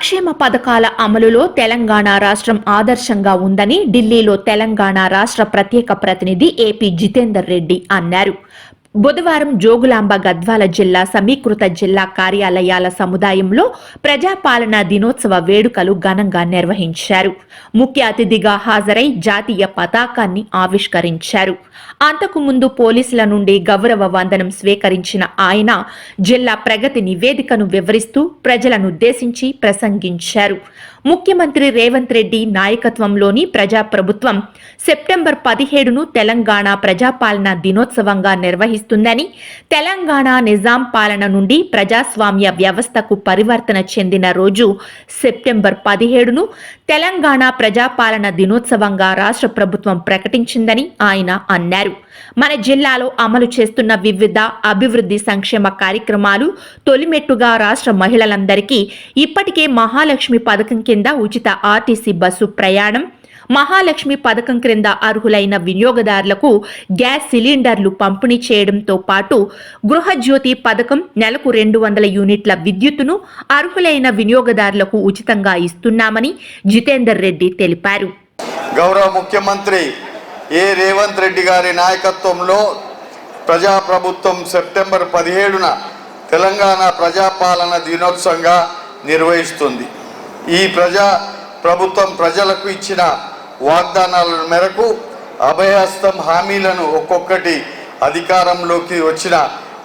సంక్షేమ పథకాల అమలులో తెలంగాణ రాష్ట్రం ఆదర్శంగా ఉందని ఢిల్లీలో తెలంగాణ రాష్ట్ర ప్రత్యేక ప్రతినిధి ఏపీ జితేందర్ రెడ్డి అన్నారు. బుధవారం జోగులాంబ గద్వాల జిల్లా సమీకృత జిల్లా కార్యాలయాల సముదాయంలో ప్రజాపాలన దినోత్సవ వేడుకలు ఘనంగా నిర్వహించారు. ముఖ్య అతిథిగా హాజరై జాతీయ పతాకాన్ని ఆవిష్కరించారు. అంతకుముందు పోలీసుల నుండి గౌరవ వందనం స్వీకరించిన ఆయన జిల్లా ప్రగతి నివేదికను వివరిస్తూ ప్రజలనుద్దేశించి ప్రసంగించారు. ముఖ్యమంత్రి రేవంత్ రెడ్డి నాయకత్వంలోని ప్రజాప్రభుత్వం సెప్టెంబర్ పదిహేడును తెలంగాణ ప్రజాపాలన దినోత్సవంగా నిర్వహిస్తుందని తెలంగాణ నిజాం పాలన నుండి ప్రజాస్వామ్య వ్యవస్థకు పరివర్తన చెందిన రోజు సెప్టెంబర్ పదిహేడును తెలంగాణ ప్రజాపాలన దినోత్సవంగా రాష్ట్ర ప్రభుత్వం ప్రకటించిందని ఆయన అన్నారు. మన జిల్లాలో అమలు చేస్తున్న వివిధ అభివృద్ధి సంక్షేమ కార్యక్రమాలు తొలిమెట్టుగా రాష్ట్ర మహిళలందరికీ ఇప్పటికే మహాలక్ష్మి పథకం కింద ఉచిత ఆర్టీసీ బస్సు ప్రయాణం మహాలక్ష్మి పథకం క్రింద అర్హులైన వినియోగదారులకు గ్యాస్ సిలిండర్లు పంపిణీ చేయడంతో పాటు గృహజ్యోతి పథకం నెలకు రెండు వందల యూనిట్ల విద్యుత్తును అర్హులైన వినియోగదారులకు ఉచితంగా ఇస్తున్నామని జితేందర్ రెడ్డి తెలిపారు. గౌరవ ముఖ్యమంత్రి ఏ రేవంత్ రెడ్డి గారి నాయకత్వంలో ప్రజాప్రభుత్వం సెప్టెంబర్ పదిహేడున తెలంగాణ ప్రజాపాలన దినోత్సవంగా నిర్వహిస్తుంది. ఈ ప్రజా ప్రభుత్వం ప్రజలకు ఇచ్చిన వాగ్దానాల మేరకు అభయహస్తం హామీలను ఒక్కొక్కటి అధికారంలోకి వచ్చిన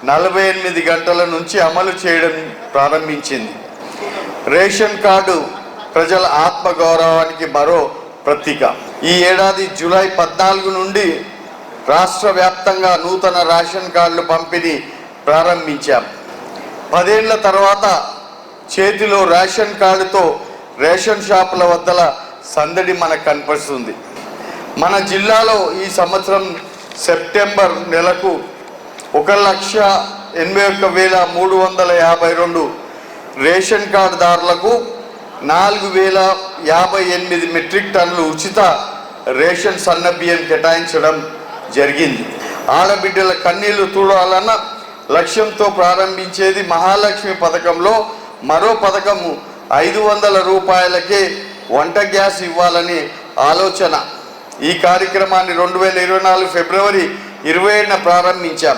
నలభై ఎనిమిది గంటల నుంచి అమలు చేయడం ప్రారంభించింది. రేషన్ కార్డు ప్రజల ఆత్మగౌరవానికి మరో ప్రతీక. ఈ ఏడాది జూలై పద్నాలుగు నుండి రాష్ట్ర వ్యాప్తంగా నూతన రేషన్ కార్డులు పంపిణీ ప్రారంభించాం. పదేళ్ళ తర్వాత చేతిలో రేషన్ కార్డుతో రేషన్ షాపుల వద్దల సందడి మనకు కనిపిస్తుంది. మన జిల్లాలో ఈ సంవత్సరం సెప్టెంబర్ నెలకు ఒక లక్ష ఎనభై ఒక్క వేల మూడు వందల యాభై రెండు రేషన్ కార్డుదారులకు నాలుగు వేల యాభై ఎనిమిది మెట్రిక్ టన్నులు ఉచిత రేషన్ సన్న బియ్యం కేటాయించడం జరిగింది. ఆడబిడ్డల కన్నీళ్ళు తూడాలన్న లక్ష్యంతో ప్రారంభించేది మహాలక్ష్మి పథకంలో మరో పథకము ఐదు వందల రూపాయలకే వంట గ్యాస్ ఇవ్వాలని ఆలోచన. ఈ కార్యక్రమాన్ని రెండు వేల ఇరవై నాలుగు ఫిబ్రవరి ఇరవై ఏడున ప్రారంభించాం.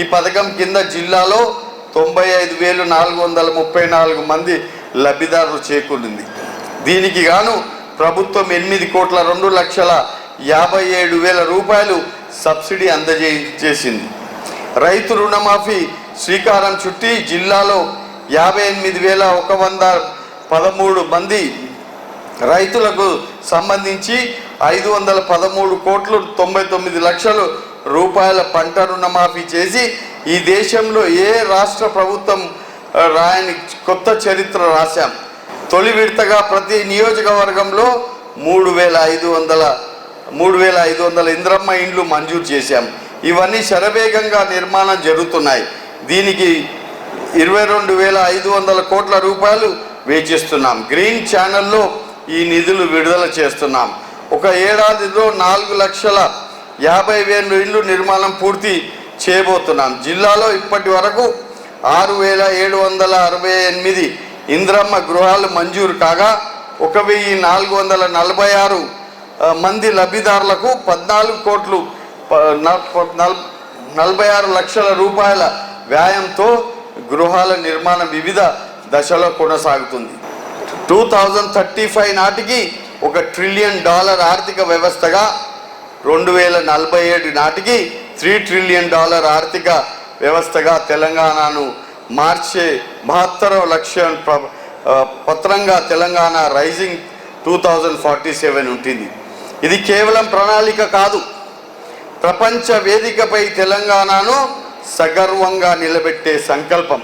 ఈ పథకం కింద జిల్లాలో తొంభై ఐదు వేలు నాలుగు వందల ముప్పై నాలుగు మంది లబ్ధిదారులు చేకూరింది. దీనికి గాను ప్రభుత్వం ఎనిమిది కోట్ల రెండు లక్షల యాభై ఏడు వేల రూపాయలు సబ్సిడీ అందజేసింది. రైతు రుణమాఫీ శ్రీకారం చుట్టి జిల్లాలో యాభై ఎనిమిది వేల ఒక వంద పదమూడు మంది రైతులకు సంబంధించి ఐదు వందల పదమూడు కోట్లు తొంభై తొమ్మిది లక్షలు రూపాయల పంట రుణమాఫీ చేసి ఈ దేశంలో ఏ రాష్ట్ర ప్రభుత్వం రాయని కొత్త చరిత్ర రాశాం. తొలి విడతగా ప్రతి నియోజకవర్గంలో మూడు వేల ఐదు వందల మూడు వేల ఐదు వందల ఇంద్రమ్మ ఇండ్లు మంజూరు చేశాం. ఇవన్నీ శరవేగంగా నిర్మాణం జరుగుతున్నాయి. దీనికి ఇరవై రెండు వేల ఐదు వందల కోట్ల రూపాయలు వేచిస్తున్నాం. గ్రీన్ ఛానల్లో ఈ నిధులు విడుదల చేస్తున్నాం. ఒక ఏడాదిలో నాలుగు లక్షల యాభై వేల ఇళ్ళు నిర్మాణం పూర్తి చేయబోతున్నాం. జిల్లాలో ఇప్పటి వరకు ఆరు వేల ఏడు వందల అరవై ఎనిమిది ఇంద్రమ్మ గృహాలు మంజూరు కాగా ఒక వెయ్యి నాలుగు వందల నలభై ఆరు మంది లబ్ధిదారులకు పద్నాలుగు కోట్లు నలభై ఆరు లక్షల రూపాయల వ్యాయంతో గృహాల నిర్మాణం వివిధ దశలో కొనసాగుతుంది. టూ థౌజండ్ థర్టీ ఫైవ్ నాటికి ఒక ట్రిలియన్ డాలర్ ఆర్థిక వ్యవస్థగా రెండు వేల నలభై ఏడు నాటికి త్రీ ట్రిలియన్ డాలర్ ఆర్థిక వ్యవస్థగా తెలంగాణను మార్చే మహత్తర లక్ష్యం ప్ర- పత్రంగా Telangana rising two thousand forty seven ఉంటుంది. ఇది కేవలం ప్రణాళిక కాదు. ప్రపంచ వేదికపై తెలంగాణను సగర్వంగా నిలబెట్టే సంకల్పం.